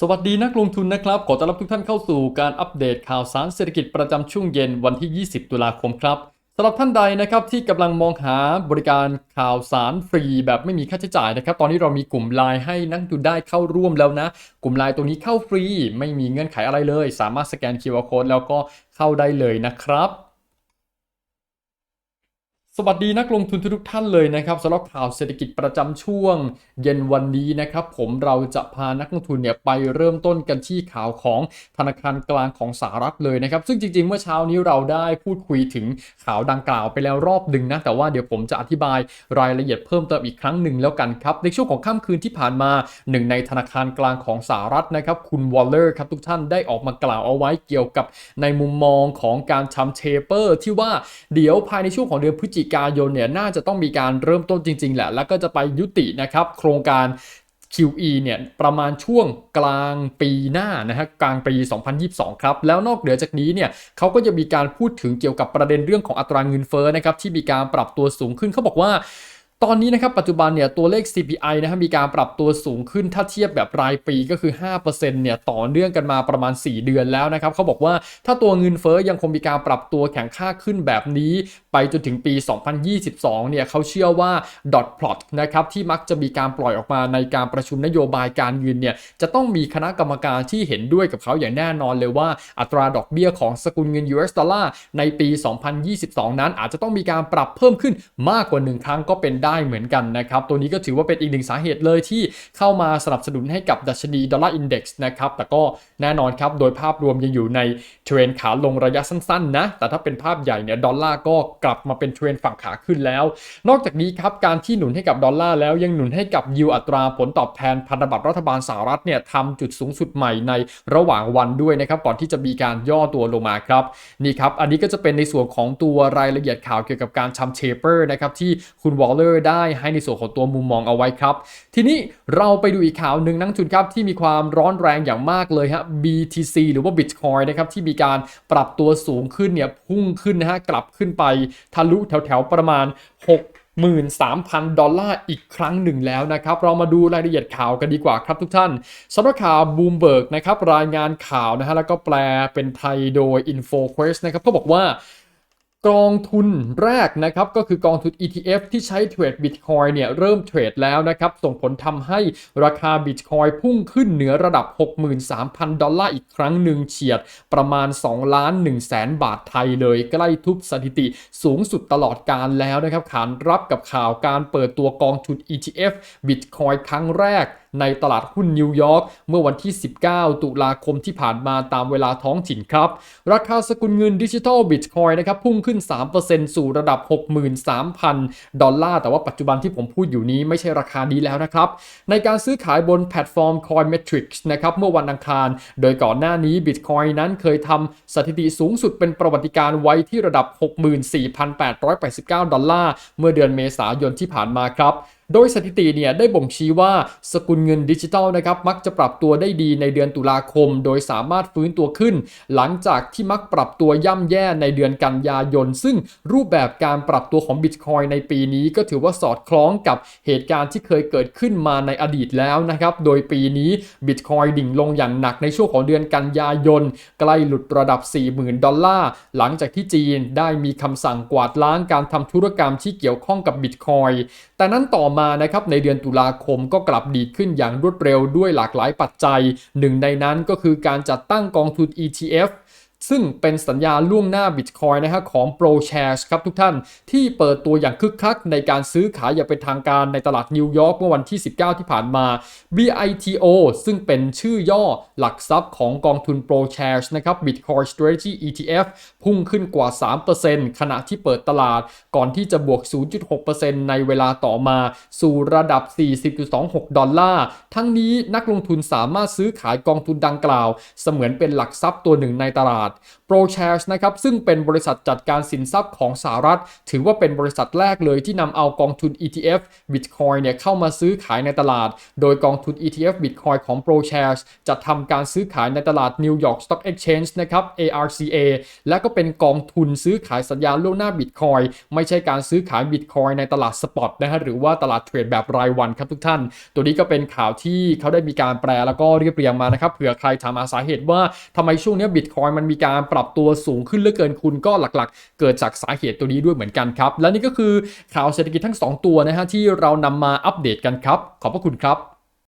สวัสดีนักลงทุนนะครับ ขอต้อนรับทุกท่านเข้าสู่การอัปเดตข่าวสารเศรษฐกิจประจำช่วงเย็นวันที่ 20 ตุลาคมครับสำหรับท่านใดนะครับที่กำลังมองหาบริการข่าวสารฟรีแบบไม่มีค่าใช้จ่ายนะครับ ตอนนี้เรามีกลุ่มไลน์ให้นักลงทุนได้เข้าร่วมแล้วนะ กลุ่มไลน์ตรงนี้เข้าฟรี ไม่มีเงื่อนไขอะไรเลย สามารถสแกน QR Code แล้วก็เข้าได้เลยนะครับ สวัสดีนักลงทุนทุกท่านเลยนะครับสำหรับข่าวเศรษฐกิจประจำช่วง เย็นวันนี้นะครับผมเราจะพานักลงทุนเนี่ยไปเริ่มต้นกันที่ข่าวของธนาคารกลางของสหรัฐเลยนะครับ ซึ่งจริงๆ เมื่อเช้านี้เราได้พูดคุยถึงข่าวดังกล่าวไปแล้วรอบหนึ่งนะแต่ว่าเดี๋ยวผมจะอธิบายรายละเอียดเพิ่มเติมอีกครั้งหนึ่งแล้วกันครับ ในช่วงของค่ำคืนที่ผ่านมาหนึ่งในธนาคารกลางของสหรัฐนะครับคุณวอลเลอร์ครับทุกท่านได้ออกมากล่าวเอาไว้เกี่ยวกับในมุมมองของการทำเชเปอร์ที่ว่าเดี๋ยวภายในช่วงของเดือนพฤศจิกายนเนี่ยน่าจะต้องมีการเริ่มต้นจริง ๆ แหละ แล้วก็จะไปยุตินะครับโครงการ QE เนี่ยประมาณช่วงกลางปีหน้านะฮะกลางปี 2022 ครับ แล้วนอกเหนือจากนี้เนี่ยเขาก็จะมีการพูดถึงเกี่ยวกับประเด็นเรื่องของอัตราเงินเฟ้อนะครับที่มีการปรับตัวสูงขึ้นเขาบอกว่า ตอนนี้นะครับปัจจุบันเนี่ยตัวเลข CPI นะครับมีการปรับตัวสูงขึ้นถ้าเทียบแบบรายปีก็คือ 5%เนี่ยต่อเนื่องกันมาประมาณ 4 เดือนแล้วนะครับเขาบอกว่าถ้าตัวเงินเฟ้อยังคงมีการปรับตัวแข็งค่าขึ้นแบบนี้ ไปจนถึงปี 2022 เนี่ยเขาเชื่อว่า dot plot นะครับที่มักจะมีการปล่อยออกมาในการประชุมนโยบายการเงินเนี่ยจะต้องมีคณะกรรมการที่เห็นด้วยกับเขาอย่างแน่นอนเลยว่าอัตราดอกเบี้ยของสกุลเงิน US ดอลลาร์ในปี 2022 นั้นอาจจะต้องมีการปรับเพิ่มขึ้นมากกว่า 1 ครั้งก็เป็นได้เหมือนกันนะครับ ตัวนี้ก็ถือว่าเป็นอีกหนึ่งสาเหตุเลยที่เข้ามาสนับสนุนให้กับดัชนีดอลลาร์อินเด็กซ์นะครับ แต่ก็แน่นอนครับ โดยภาพรวมยังอยู่ในเทรนขาลงระยะสั้นๆนะ แต่ถ้าเป็นภาพใหญ่เนี่ยดอลลาร์ก็กลับมาเป็นเทรนฝั่งขาขึ้นแล้ว นอกจากนี้ครับการที่หนุนให้กับดอลลาร์แล้วยังหนุนให้กับยิวอัตราผลตอบแทนพันธบัตรรัฐบาลสหรัฐเนี่ยทำจุดสูงสุดใหม่ในระหว่างวันด้วยนะครับก่อนที่จะมีการย่อตัวลงมาครับนี่ครับอันนี้ก็จะเป็นในส่วนของตัวรายละเอียดข่าวเกี่ยวกับการทำเชเปอร์นะครับที่คุณวอลเลอร์ได้ให้ในส่วนของตัวมุมมองเอาไว้ครับ ทีนี้เราไปดูอีกข่าวหนึ่งนักทุนครับที่มีความร้อนแรงอย่างมากเลยฮะ BTC หรือว่า Bitcoin นะครับที่มีการปรับตัวสูงขึ้นเนี่ยพุ่งขึ้นนะฮะกลับขึ้นไปทะลุแถวๆประมาณ 6 13,000 ดอลลาร์อีกครั้งหนึ่งแล้วนะครับ เรามาดูรายละเอียดข่าวกันดีกว่าครับทุกท่านสำหรับข่าวบูมเบิร์กนะครับรายงานข่าวนะฮะแล้วก็แปลเป็นไทยโดย InfoQuest นะครับก็บอกว่า กองทุนแรกนะครับก็คือกองทุน ETF ที่ใช้เทรด Bitcoin เนี่ยเริ่มเทรดแล้วนะครับ ส่งผลทำให้ราคา Bitcoin พุ่งขึ้นเหนือระดับ 63,000 ดอลลาร์อีกครั้งหนึ่งเฉียดประมาณ 2 ล้าน1แสนบาทไทยเลยใกล้ทุบสถิติสูงสุดตลอดการแล้วนะครับขานรับกับข่าวการเปิดตัวกองทุน ETF Bitcoin ครั้งแรก ในตลาดหุ้นนิวยอร์กเมื่อวันที่ 19 ตุลาคมที่ผ่านมาตามเวลาท้องถิ่นครับ ราคาสกุลเงินดิจิทัลบิตคอยนะครับพุ่งขึ้น 3%สู่ระดับ 63,000 ดอลลาร์ แต่ว่าปัจจุบันที่ผมพูดอยู่นี้ไม่ใช่ราคานี้แล้วนะครับ ในการซื้อขายบนแพลตฟอร์ม Coinmetrics นะครับเมื่อวันอังคาร โดยก่อนหน้านี้ Bitcoin นั้นเคยทำสถิติสูงสุดเป็นประวัติการ์ไว้ที่ระดับ 64,889 ดอลลาร์ เมื่อเดือนเมษายนที่ผ่านมาครับโดยสถิติเนี่ยได้บ่งชี้ว่าสกุลเงินดิจิทัลนะครับมักจะปรับตัวได้ดีในเดือนตุลาคม โดยสามารถฟื้นตัวขึ้น หลังจากที่มักปรับตัวย่ำแย่ในเดือนกันยายน ซึ่งรูปแบบการปรับตัวของบิตคอยในปีนี้ก็ถือว่าสอดคล้องกับเหตุการณ์ที่เคยเกิดขึ้นมาในอดีตแล้วนะครับโดยปีนี้บิตคอยดิ่งลงอย่างหนักในช่วงของเดือนกันยายน ใกล้หลุดระดับ 40,000 ดอลลาร์ หลังจากที่จีนได้มีคำสั่งกวาดล้างการทำธุรกรรมที่เกี่ยวข้องกับบิตคอยแต่นั้นต่อมานะครับในเดือนตุลาคมก็กลับดีดขึ้นอย่างรวดเร็วด้วยหลากหลายปัจจัย หนึ่งในนั้นก็คือการจัดตั้งกองทุน ETF ซึ่งเป็นสัญญาล่วงหน้า Bitcoin นะฮะของ Pro Shares ครับทุกท่านที่เปิดตัวอย่างคึกคักในการซื้อขายอย่างเป็นทางการในตลาดนิวยอร์กเมื่อวันที่ 19 ที่ผ่านมา BITO ซึ่งเป็นชื่อย่อหลักทรัพย์ของกองทุน Pro Shares นะครับ Bitcoin Strategy ETF พุ่งขึ้นกว่า 3%ขณะที่เปิดตลาด ก่อนที่จะบวก 0.6%ในเวลาต่อมา สู่ระดับ 40.26 ดอลลาร์ ทั้งนี้นักลงทุนสามารถซื้อขายกองทุนดังกล่าว เสมือนเป็นหลักทรัพย์ตัวหนึ่งในตลาด ProShares นะครับซึ่งเป็นบริษัทจัดการสินทรัพย์ของสหรัฐ ถือว่าเป็นบริษัทแรกเลยที่นำเอากองทุน ETF Bitcoin เนี่ยเข้ามาซื้อขายในตลาด โดยกองทุน ETF Bitcoin ของ ProShares จะทำการซื้อขายในตลาด New York Stock Exchange นะครับ ARCA และก็เป็นกองทุนซื้อขายสัญญาล่วงหน้า Bitcoin ไม่ใช่การซื้อขาย Bitcoin ในตลาดสปอตนะฮะหรือว่าตลาดเทรดแบบรายวันครับทุกท่าน ตัวนี้ก็เป็นข่าวที่เขาได้มีการแปลแล้วก็เรียบเรียงมานะครับเผื่อใครถามหาสาเหตุว่าทำไมช่วงนี้บิตคอยมันมีการปรับตัวสูงขึ้นเหลือเกินคุณก็หลักๆ เกิดจากสาเหตุตัวนี้ด้วยเหมือนกันครับ และนี่ก็คือข่าวเศรษฐกิจทั้ง 2 ตัวนะฮะที่เรานำมาอัปเดตกันครับ ขอบพระคุณครับ